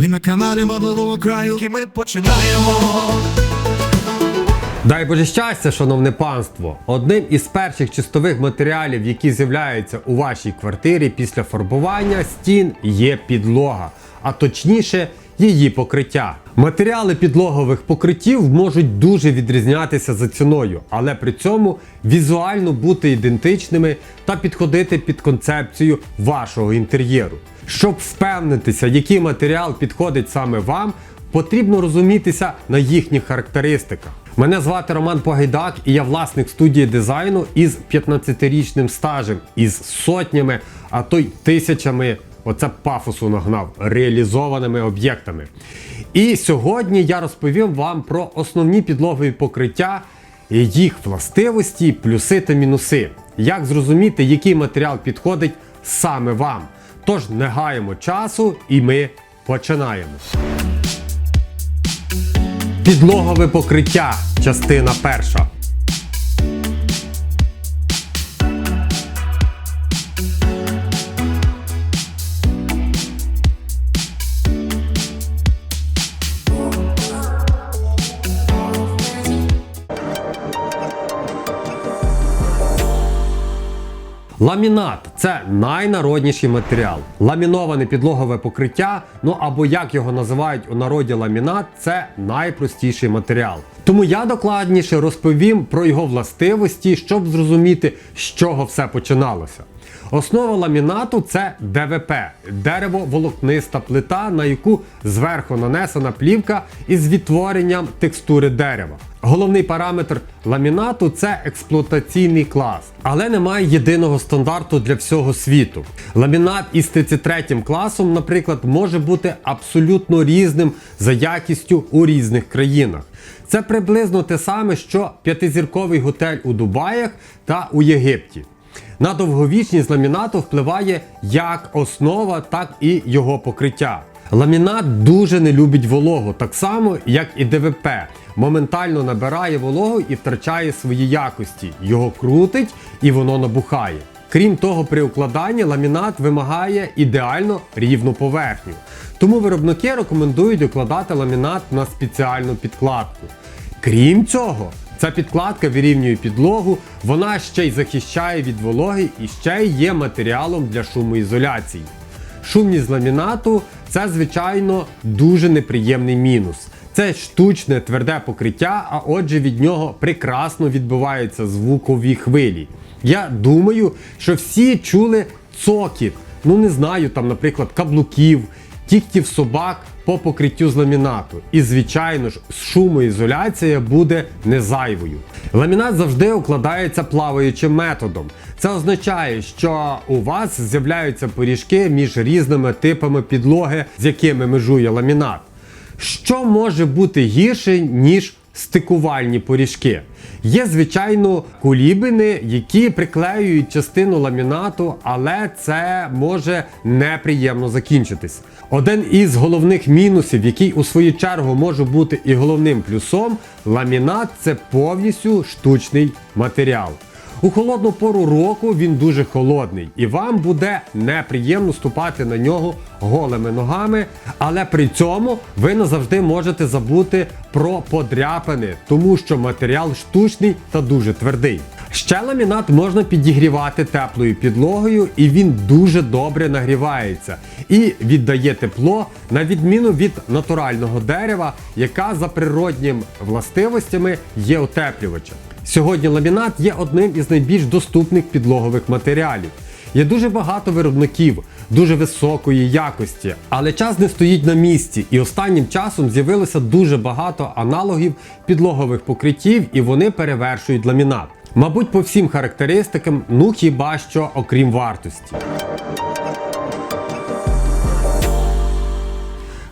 Ви на каналі Модового краю, і ми починаємо. Дай Боже щастя, шановне панство! Одним із перших чистових матеріалів, які з'являються у вашій квартирі після фарбування стін, є підлога, а точніше, її покриття. Матеріали підлогових покриттів можуть дуже відрізнятися за ціною, але при цьому візуально бути ідентичними та підходити під концепцію вашого інтер'єру. Щоб впевнитися, який матеріал підходить саме вам, потрібно розумітися на їхніх характеристиках. Мене звати Роман Погайдак і я власник студії дизайну із 15-річним стажем, із сотнями, а то й тисячами. Оце пафосу нагнав реалізованими об'єктами. І сьогодні я розповім вам про основні підлогові покриття, їх властивості, плюси та мінуси. Як зрозуміти, який матеріал підходить саме вам. Тож не гаємо часу і ми починаємо. Підлогове покриття, частина перша. Ламінат це найнародніший матеріал. Ламіноване підлогове покриття, ну або як його називають у народі ламінат, це найпростіший матеріал. Тому я докладніше розповім про його властивості, щоб зрозуміти, з чого все починалося. Основа ламінату це ДВП дерево-волокниста плита, на яку зверху нанесена плівка із відтворенням текстури дерева. Головний параметр ламінату це експлуатаційний клас, але немає єдиного стандарту для всього світу. Ламінат із 33 класом, наприклад, може бути абсолютно різним за якістю у різних країнах. Це приблизно те саме, що п'ятизірковий готель у Дубаях та у Єгипті. На довговічність ламінату впливає як основа, так і його покриття. Ламінат дуже не любить вологу, так само як і ДВП. Моментально набирає вологу і втрачає свої якості. Його крутить і воно набухає. Крім того, при укладанні ламінат вимагає ідеально рівну поверхню. Тому виробники рекомендують укладати ламінат на спеціальну підкладку. Крім цього, ця підкладка вирівнює підлогу, вона ще й захищає від вологи і ще й є матеріалом для шумоізоляції. Шумність ламінату це, звичайно, дуже неприємний мінус. Це штучне тверде покриття, а отже від нього прекрасно відбиваються звукові хвилі. Я думаю, що всі чули цокіт, ну не знаю, там, наприклад, каблуків, кігтів собак по покриттю з ламінату. І, звичайно ж, шумоізоляція буде не зайвою. Ламінат завжди укладається плаваючим методом. Це означає, що у вас з'являються поріжки між різними типами підлоги, з якими межує ламінат. Що може бути гірше, ніж стикувальні поріжки? Є, звичайно, кулібини, які приклеюють частину ламінату, але це може неприємно закінчитись. Один із головних мінусів, який у свою чергу може бути і головним плюсом, ламінат це повністю штучний матеріал. У холодну пору року він дуже холодний, і вам буде неприємно ступати на нього голими ногами, але при цьому ви назавжди можете забути про подряпини, тому що матеріал штучний та дуже твердий. Ще ламінат можна підігрівати теплою підлогою, і він дуже добре нагрівається і віддає тепло на відміну від натурального дерева, яка за природніми властивостями є утеплювачем. Сьогодні ламінат є одним із найбільш доступних підлогових матеріалів. Є дуже багато виробників дуже високої якості, але час не стоїть на місці, і останнім часом з'явилося дуже багато аналогів підлогових покриттів, і вони перевершують ламінат. Мабуть, по всім характеристикам, ну хіба що окрім вартості.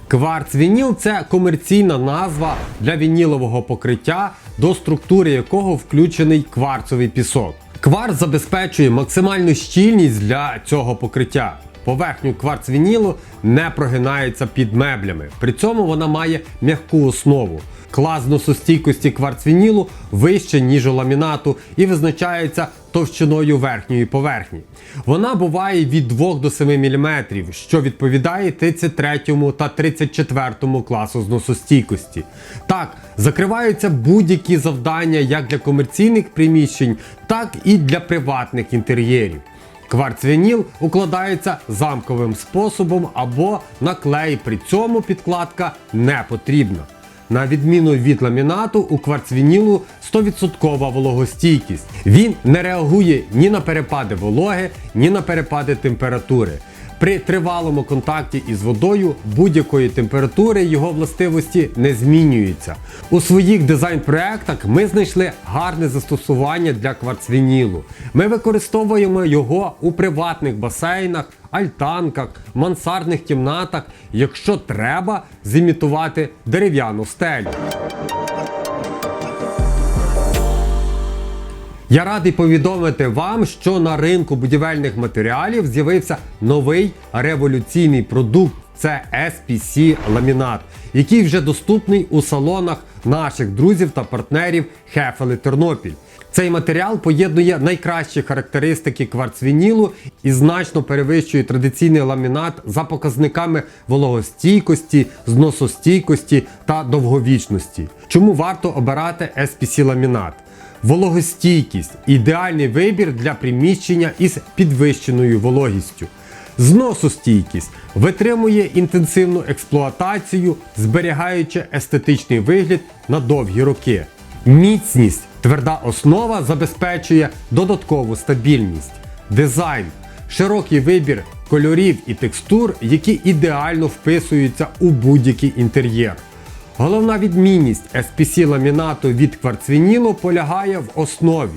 Кварц вініл це комерційна назва для вінілового покриття, до структури якого включений кварцовий пісок. Кварц забезпечує максимальну щільність для цього покриття. поверхню кварцвінілу не прогинається під меблями. При цьому вона має м'яку основу. Клас зносостійкості кварцвінілу вище, ніж у ламінату, і визначається товщиною верхньої поверхні. Вона буває від 2 до 7 мм, що відповідає 33 та 34 класу зносостійкості. Так, закриваються будь-які завдання як для комерційних приміщень, так і для приватних інтер'єрів. Кварцвініл укладається замковим способом або на клей, при цьому підкладка не потрібна. На відміну від ламінату, у кварцвінілу 100% вологостійкість. Він не реагує ні на перепади вологи, ні на перепади температури. При тривалому контакті із водою будь-якої температури його властивості не змінюються. У своїх дизайн-проектах ми знайшли гарне застосування для кварцвінілу. Ми використовуємо його у приватних басейнах, альтанках, мансардних кімнатах, якщо треба зімітувати дерев'яну стелю. Я радий повідомити вам, що на ринку будівельних матеріалів з'явився новий революційний продукт. Це SPC ламінат, який вже доступний у салонах наших друзів та партнерів Хефели Тернопіль. Цей матеріал поєднує найкращі характеристики кварцвінілу і значно перевищує традиційний ламінат за показниками вологостійкості, зносостійкості та довговічності. Чому варто обирати SPC ламінат? Вологостійкість ідеальний вибір для приміщення із підвищеною вологістю. Зносостійкість витримує інтенсивну експлуатацію, зберігаючи естетичний вигляд на довгі роки. Міцність тверда основа забезпечує додаткову стабільність. Дизайн широкий вибір кольорів і текстур, які ідеально вписуються у будь-який інтер'єр. Головна відмінність SPC ламінату від кварцвінілу полягає в основі.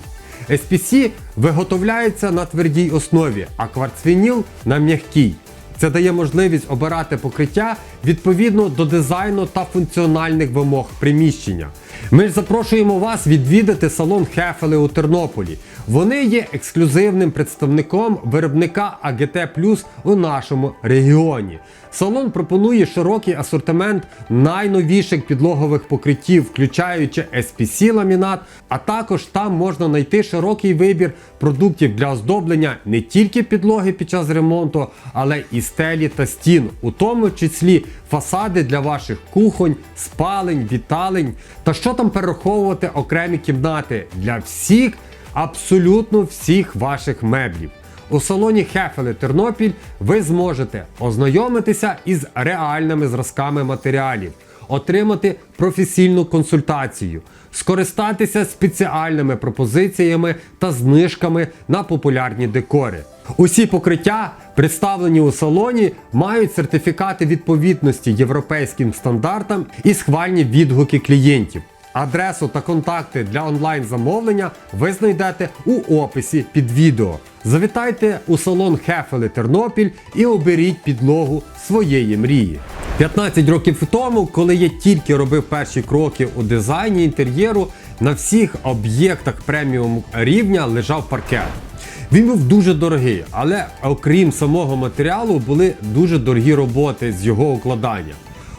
SPC виготовляється на твердій основі, а кварцвініл на м'якій. Це дає можливість обирати покриття відповідно до дизайну та функціональних вимог приміщення. Ми запрошуємо вас відвідати салон Хефели у Тернополі. Вони є ексклюзивним представником виробника АГТ Плюс у нашому регіоні. Салон пропонує широкий асортимент найновіших підлогових покриттів, включаючи SPC ламінат, а також там можна знайти широкий вибір продуктів для оздоблення не тільки підлоги під час ремонту, але і стелі та стін, у тому числі фасади для ваших кухонь, спалень, віталень та що там перераховувати окремі кімнати для всіх, абсолютно всіх ваших меблів. У салоні Хефели Тернопіль ви зможете ознайомитися із реальними зразками матеріалів, отримати професійну консультацію, скористатися спеціальними пропозиціями та знижками на популярні декори. Усі покриття, представлені у салоні, мають сертифікати відповідності європейським стандартам і схвальні відгуки клієнтів. Адресу та контакти для онлайн-замовлення ви знайдете у описі під відео. Завітайте у салон Хефели Тернопіль і оберіть підлогу своєї мрії. 15 років тому, коли я тільки робив перші кроки у дизайні інтер'єру, на всіх об'єктах преміум рівня лежав паркет. Він був дуже дорогий, але окрім самого матеріалу були дуже дорогі роботи з його укладання.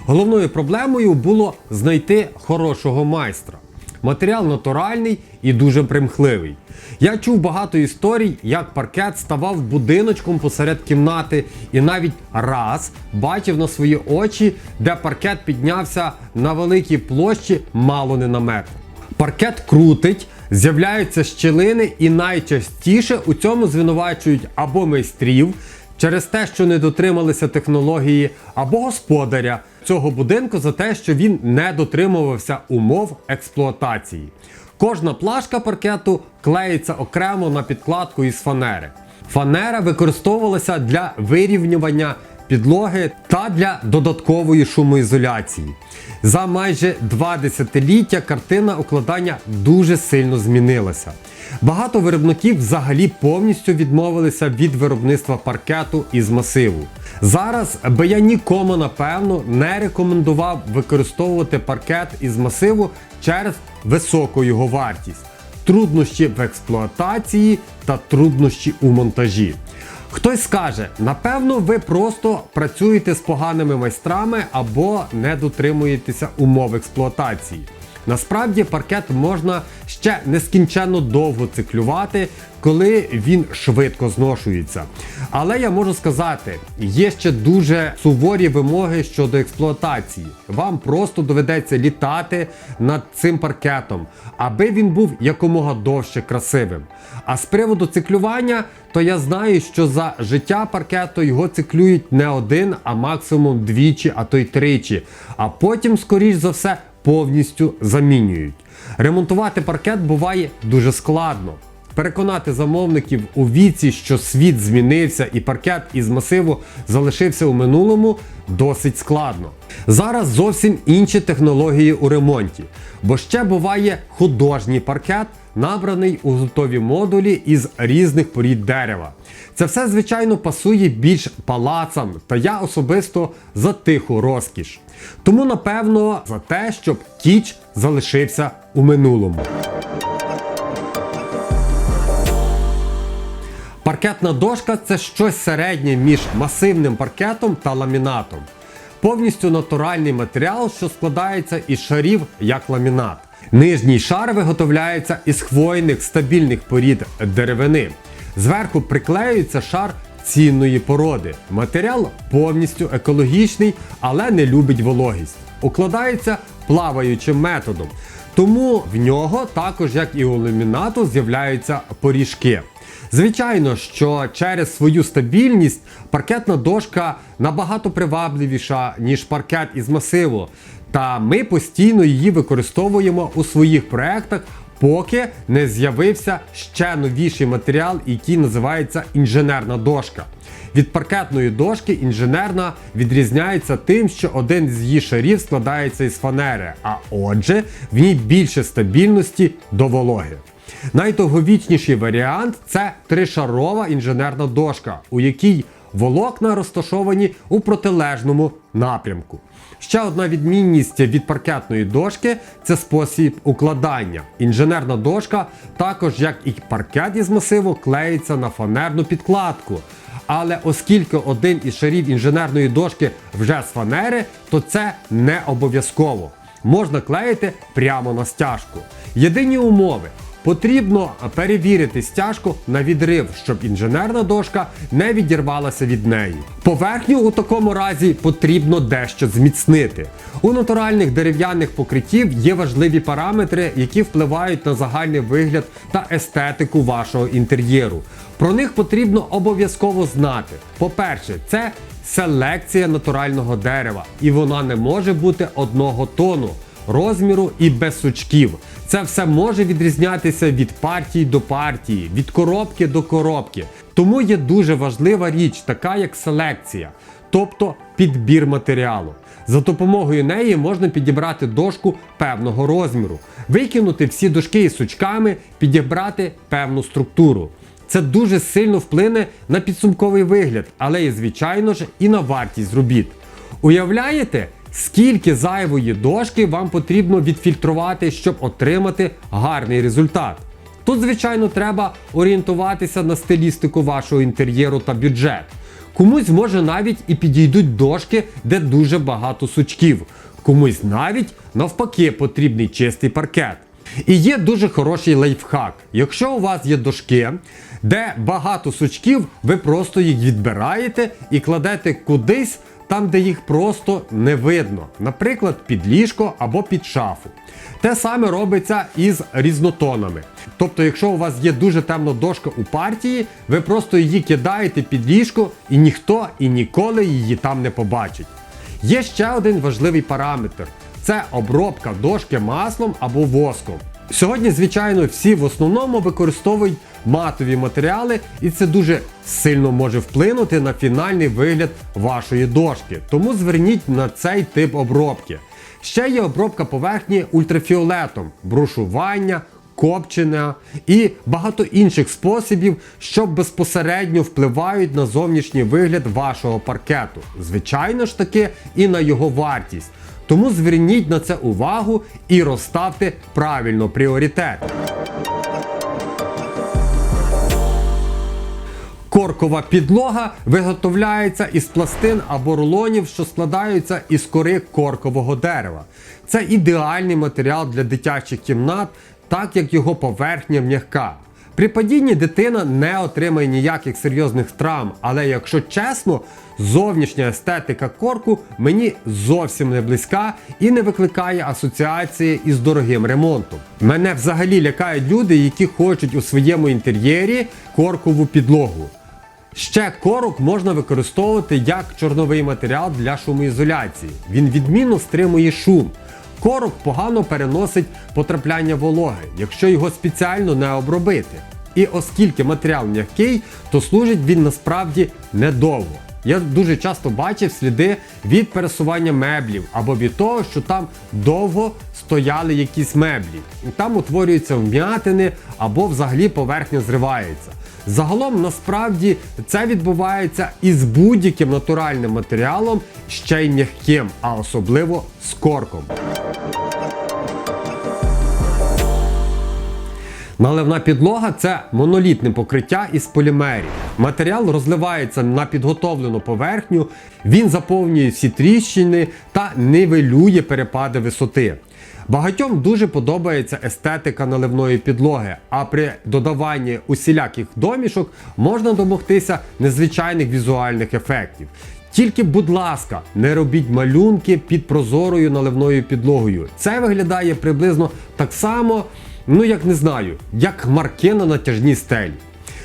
Головною проблемою було знайти хорошого майстра. Матеріал натуральний і дуже примхливий. Я чув багато історій, як паркет ставав будиночком посеред кімнати, і навіть раз бачив на свої очі, де паркет піднявся на великій площі мало не на метр. Паркет крутить, з'являються щілини, і найчастіше у цьому звинувачують або майстрів через те, що не дотрималися технології, або господаря цього будинку за те, що він не дотримувався умов експлуатації. Кожна плашка паркету клеїться окремо на підкладку із фанери. Фанера використовувалася для вирівнювання підлоги та для додаткової шумоізоляції. За майже два десятиліття картина укладання дуже сильно змінилася. Багато виробників взагалі повністю відмовилися від виробництва паркету із масиву. Зараз би я нікому напевно не рекомендував використовувати паркет із масиву через високу його вартість, труднощі в експлуатації та труднощі у монтажі. Хтось скаже, напевно, ви просто працюєте з поганими майстрами або не дотримуєтеся умов експлуатації. Насправді паркет можна ще нескінченно довго циклювати, коли він швидко зношується. Але я можу сказати, є ще дуже суворі вимоги щодо експлуатації. Вам просто доведеться літати над цим паркетом, аби він був якомога довше красивим. А з приводу циклювання, то я знаю, що за життя паркету його циклюють не один, а максимум двічі, а то й тричі. А потім, скоріш за все, повністю замінюють. Ремонтувати паркет буває дуже складно. Переконати замовників у віці, що світ змінився і паркет із масиву залишився у минулому, досить складно. Зараз зовсім інші технології у ремонті, бо ще буває художній паркет, набраний у готові модулі із різних порід дерева. Це все, звичайно, пасує більш палацам, та я особисто за тиху розкіш. Тому, напевно, за те, щоб кіч залишився у минулому. Паркетна дошка це щось середнє між масивним паркетом та ламінатом. Повністю натуральний матеріал, що складається із шарів як ламінат. Нижній шар виготовляється із хвойних стабільних порід деревини. Зверху приклеюється шар цінної породи. Матеріал повністю екологічний, але не любить вологість. Укладається плаваючим методом. Тому в нього, також як і у ламінату, з'являються поріжки. Звичайно, що через свою стабільність паркетна дошка набагато привабливіша, ніж паркет із масиву. Та ми постійно її використовуємо у своїх проектах, поки не з'явився ще новіший матеріал, який називається інженерна дошка. Від паркетної дошки інженерна відрізняється тим, що один з її шарів складається із фанери, а отже, в ній більше стабільності до вологи. Найдовговічніший варіант це тришарова інженерна дошка, у якій волокна розташовані у протилежному напрямку. Ще одна відмінність від паркетної дошки це спосіб укладання. Інженерна дошка, також як і паркет із масиву, клеїться на фанерну підкладку. Але оскільки один із шарів інженерної дошки вже з фанери, то це не обов'язково. Можна клеїти прямо на стяжку. Єдині умови. Потрібно перевірити стяжку на відрив, щоб інженерна дошка не відірвалася від неї. Поверхню у такому разі потрібно дещо зміцнити. У натуральних дерев'яних покриттів є важливі параметри, які впливають на загальний вигляд та естетику вашого інтер'єру. Про них потрібно обов'язково знати. По-перше, це селекція натурального дерева, і вона не може бути одного тону розміру і без сучків. Це все може відрізнятися від партії до партії, від коробки до коробки. Тому є дуже важлива річ, така як селекція, тобто підбір матеріалу. За допомогою неї можна підібрати дошку певного розміру, викинути всі дошки із сучками, підібрати певну структуру. Це дуже сильно вплине на підсумковий вигляд, але і звичайно ж і на вартість робіт. Уявляєте, скільки зайвої дошки вам потрібно відфільтрувати, щоб отримати гарний результат? Тут, звичайно, треба орієнтуватися на стилістику вашого інтер'єру та бюджет. Комусь може навіть і підійдуть дошки, де дуже багато сучків. Комусь навіть навпаки потрібний чистий паркет. І є дуже хороший лайфхак. Якщо у вас є дошки, де багато сучків, ви просто їх відбираєте і кладете кудись там, де їх просто не видно, наприклад, під ліжко або під шафу. Те саме робиться із різнотонами. Тобто, якщо у вас є дуже темна дошка у партії, ви просто її кидаєте під ліжко і ніхто і ніколи її там не побачить. Є ще один важливий параметр це обробка дошки маслом або воском. Сьогодні, звичайно, всі в основному використовують матові матеріали, і це дуже сильно може вплинути на фінальний вигляд вашої дошки. Тому зверніть на цей тип обробки. Ще є обробка поверхні ультрафіолетом, брушування, копчення і багато інших способів, що безпосередньо впливають на зовнішній вигляд вашого паркету. Звичайно ж таки, і на його вартість. Тому зверніть на це увагу і розставте правильно пріоритет. Коркова підлога виготовляється із пластин або рулонів, що складаються із кори коркового дерева. Це ідеальний матеріал для дитячих кімнат, так як його поверхня м'яка. При падінні дитина не отримає ніяких серйозних травм, але якщо чесно, зовнішня естетика корку мені зовсім не близька і не викликає асоціації із дорогим ремонтом. Мене взагалі лякають люди, які хочуть у своєму інтер'єрі коркову підлогу. Ще корок можна використовувати як чорновий матеріал для шумоізоляції. Він відмінно стримує шум. Корок погано переносить потрапляння вологи, якщо його спеціально не обробити. І оскільки матеріал м'який, то служить він насправді недовго. Я дуже часто бачив сліди від пересування меблів або від того, що там довго стояли якісь меблі. Там утворюються вм'ятини або взагалі поверхня зривається. Загалом насправді це відбувається із будь-яким натуральним матеріалом, ще й м'яким, а особливо з корком. Наливна підлога це монолітне покриття із полімерів. Матеріал розливається на підготовлену поверхню, він заповнює всі тріщини та нивелює перепади висоти. Багатьом дуже подобається естетика наливної підлоги, а при додаванні усіляких домішок можна домогтися незвичайних візуальних ефектів. Тільки, будь ласка, не робіть малюнки під прозорою наливною підлогою. Це виглядає приблизно так само, ну як не знаю, як марки на натяжній стелі.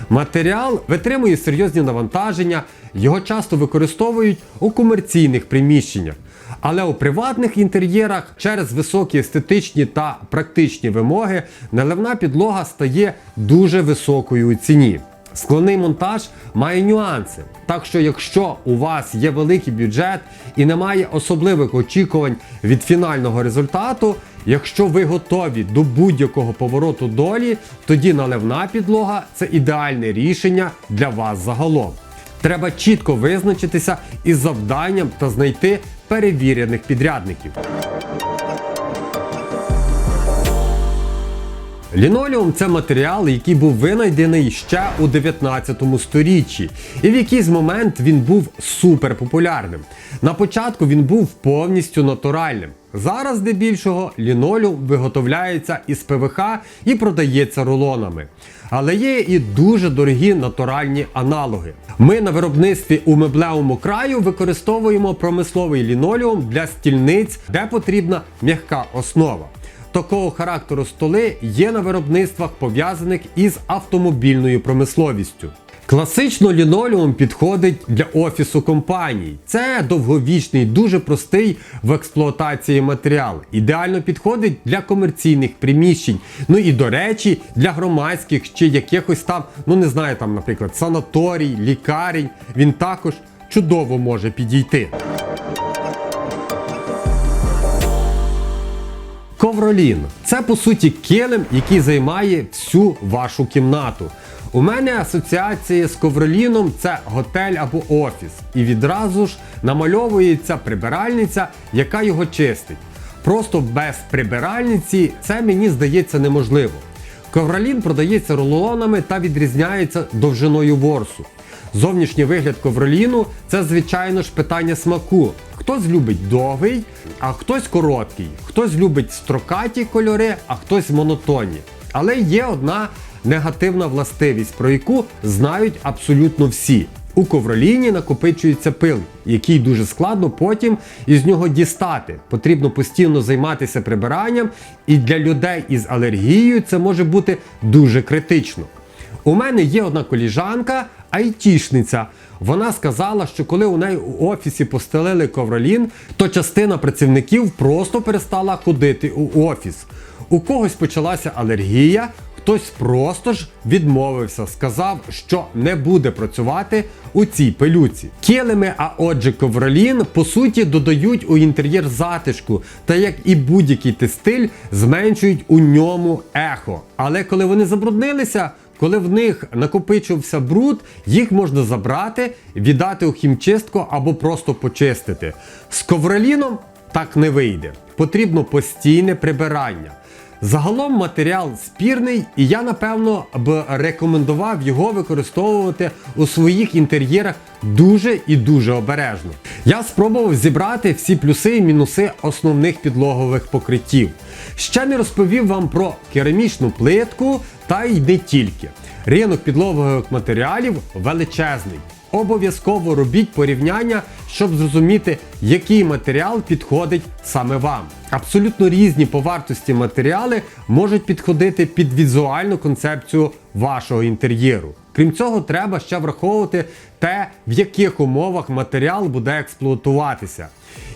Матеріал витримує серйозні навантаження, його часто використовують у комерційних приміщеннях. Але у приватних інтер'єрах через високі естетичні та практичні вимоги наливна підлога стає дуже високою у ціні. Складний монтаж має нюанси. Так що, якщо у вас є великий бюджет і немає особливих очікувань від фінального результату, якщо ви готові до будь-якого повороту долі, тоді наливна підлога це ідеальне рішення для вас загалом. Треба чітко визначитися із завданням та знайти перевірених підрядників. Лінолеум це матеріал, який був винайдений ще у 19 сторіччі, і в якийсь момент він був суперпопулярним. На початку він був повністю натуральним. Зараз, здебільшого, лінолеум виготовляється із ПВХ і продається рулонами. Але є і дуже дорогі натуральні аналоги. Ми на виробництві у меблевому краю використовуємо промисловий лінолеум для стільниць, де потрібна м'яка основа. Такого характеру столи є на виробництвах пов'язаних із автомобільною промисловістю. Класично лінолеум підходить для офісу компаній. Це довговічний, дуже простий в експлуатації матеріал. Ідеально підходить для комерційних приміщень. Ну і до речі, для громадських чи якихось там, ну не знаю, там, наприклад, санаторій, лікарень. Він також чудово може підійти. Ковролін це по суті килим, який займає всю вашу кімнату. У мене асоціації з ковроліном це готель або офіс, і відразу ж намальовується прибиральниця, яка його чистить. Просто без прибиральниці це мені здається неможливо. Ковролін продається рулонами та відрізняється довжиною ворсу. Зовнішній вигляд ковроліну це, звичайно ж, питання смаку. Хтось любить довгий, а хтось короткий, хтось любить строкаті кольори, а хтось монотонні. Але є одна негативна властивість, про яку знають абсолютно всі. У ковроліні накопичується пил, який дуже складно потім із нього дістати. Потрібно постійно займатися прибиранням, і для людей із алергією це може бути дуже критично. У мене є одна коліжанка, айтішниця. Вона сказала, що коли у неї у офісі постелили ковролін, то частина працівників просто перестала ходити у офіс. У когось почалася алергія, хтось просто ж відмовився, сказав, що не буде працювати у цій пилюці. Килими, а отже, ковролін, по суті, додають у інтер'єр затишку, та як і будь-який текстиль, зменшують у ньому ехо. Але коли вони забруднилися, коли в них накопичився бруд, їх можна забрати, віддати у хімчистку або просто почистити. З ковроліном так не вийде. Потрібно постійне прибирання. Загалом матеріал спірний, і я напевно б рекомендував його використовувати у своїх інтер'єрах дуже і дуже обережно. Я спробував зібрати всі плюси і мінуси основних підлогових покриттів. Ще не розповів вам про керамічну плитку, та й не тільки. Ринок підлогових матеріалів величезний. Обов'язково робіть порівняння, щоб зрозуміти, який матеріал підходить саме вам. Абсолютно різні по вартості матеріали можуть підходити під візуальну концепцію вашого інтер'єру. Крім цього, треба ще враховувати те, в яких умовах матеріал буде експлуатуватися.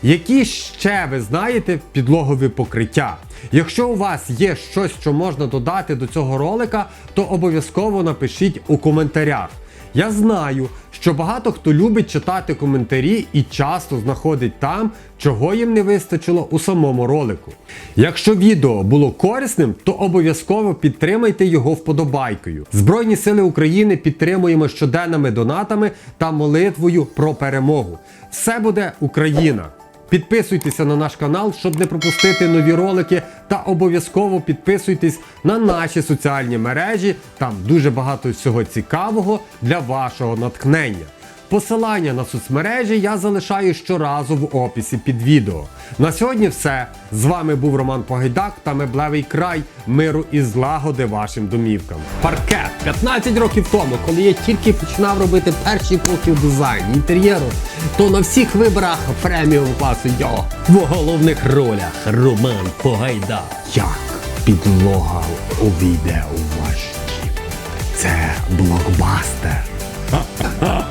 Які ще ви знаєте підлогові покриття? Якщо у вас є щось, що можна додати до цього ролика, то обов'язково напишіть у коментарях. Я знаю, що багато хто любить читати коментарі і часто знаходить там, чого їм не вистачило у самому ролику. Якщо відео було корисним, то обов'язково підтримайте його вподобайкою. Збройні сили України підтримуємо щоденними донатами та молитвою про перемогу. Все буде Україна! Підписуйтеся на наш канал, щоб не пропустити нові ролики, та обов'язково підписуйтесь на наші соціальні мережі. Там дуже багато всього цікавого для вашого натхнення. Посилання на соцмережі я залишаю щоразу в описі під відео. На сьогодні все. З вами був Роман Погайдак та меблевий край миру і злагоди вашим домівкам. Паркет 15 років тому, коли я тільки починав робити перші кроки в дизайні інтер'єру, то на всіх виборах преміум класу йо в головних ролях Роман Погайдак. Як підлога увійде у ваш дім. Це блокбастер.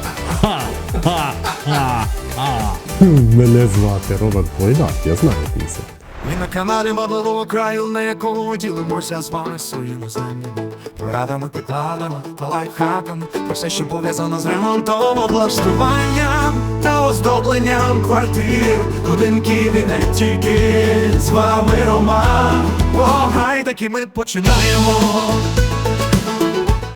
Мене звати Роберт Пойдак, я знаю пісень. Ми на каналі Модливого краю, на якому ділимося з вами своїми знаннями, порадами, питаннями та лайфхаками про все, що пов'язано з ремонтом, облаштуванням та оздобленням квартир, будинків і не тільки з вами Роман. О, гай, таки ми починаємо.